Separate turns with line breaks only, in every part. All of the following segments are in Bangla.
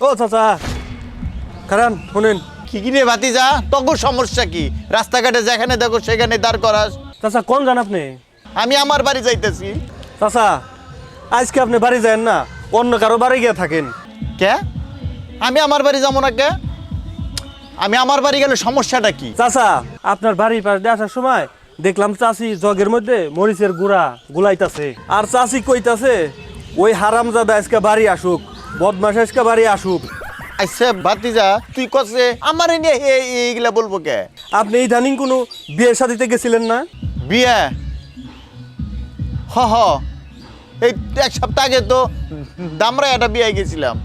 ও চাচা। কারণ শুনেন।
কি কি রে ভাতিজা? তখন সমস্যা কি? রাস্তাঘাটে যেখানে দেখো সেখানে দাঁড় করাস।
চাচা কোন যান আপনি?
আমি আমার বাড়ি যাইতেছি।
চাচা আজকে আপনি বাড়ি যান না অন্য কারও বাড়ি গিয়ে থাকেন।
কে? আমি আমার বাড়ি যাব না কে? আমি আমার বাড়ি গেলে সমস্যাটা কি?
চাচা আপনার বাড়ির পাশ দিয়ে আসার সময় দেখলাম চাষি জগের মধ্যে মরিচের গুড়া গুলাইতাছে। আর চাষি কইতাছে ওই হারামজাদা আজকে বাড়ি আসুক। বদমাস আজকে বাড়ি আসুক।
আচ্ছা ভাতিজা তুই কসে আমার নিয়ে এইগুলা বলব কে?
আপনি ইদানিং কোনো বিয়ে শাদিতে গেছিলেন না?
বিয়ে? হ হ। এই এক সপ্তাহ আগে তো দামরা একটা বিয়ে গেছিলাম।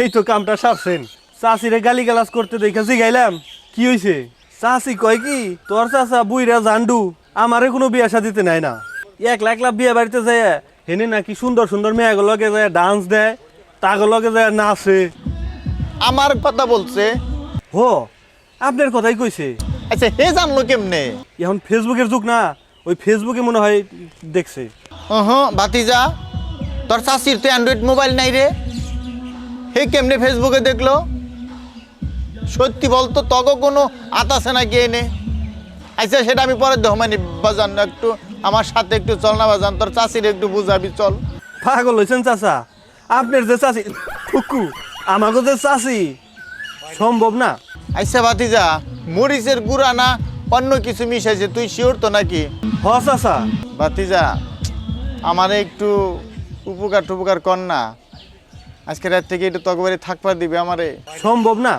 এই তো কামটা সারছেন। চাষিরে গালি গালাজ করতে দেখে জিগাইলাম কি হইছে? চাষি কয় কি তোর চাষা বুইরা জান্ডু আমারে কোনো বিয়া শাদিতে নাই না। এক লাখ লাখ বিয়ে বাড়িতে যায় হেনে নাকি সুন্দর সুন্দর মেয়েগুলো লগে যায় ডান্স দেয় তাগো লগে যায় নাচে
আমার কথা বলছে।
হো আপনার কথাই কইছে।
আচ্ছা হে জানলো কেমনে?
এখন ফেসবুকের যুগ না ওই ফেসবুকে মনে হয় দেখছে।
হ্যাঁ ভাতিজা তোর চাষির তো অ্যান্ড্রয়েড মোবাইল নাই রে। হে কেমনে ফেসবুকে দেখল? সত্যি বলতো তগো কোনো আতাছে নাকি এনে? আচ্ছা সেটা আমি পরে দেহ মানে বাজান একটু আমার সাথে একটু চল না বাজান তোর চাষির একটু বুঝাবি চল।
পাগল হয়েছেন চাচা। আপনার যে চাষি ফুকু আমাকে যে চাষি সম্ভব না।
আচ্ছা ভাতিজা মরিচের গুড়া না অন্য কিছু মিশাইছে তুই শিওর তো নাকি?
হ চাচা।
ভাতিজা আমারে একটু উপকার টুপকার কর না। আজকে রাত থেকে একটু তকবারি থাকবার দিবে আমারে।
সম্ভব না।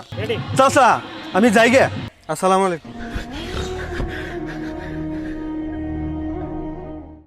চাচা আমি যাই গে। আসসালামু আলাইকুম।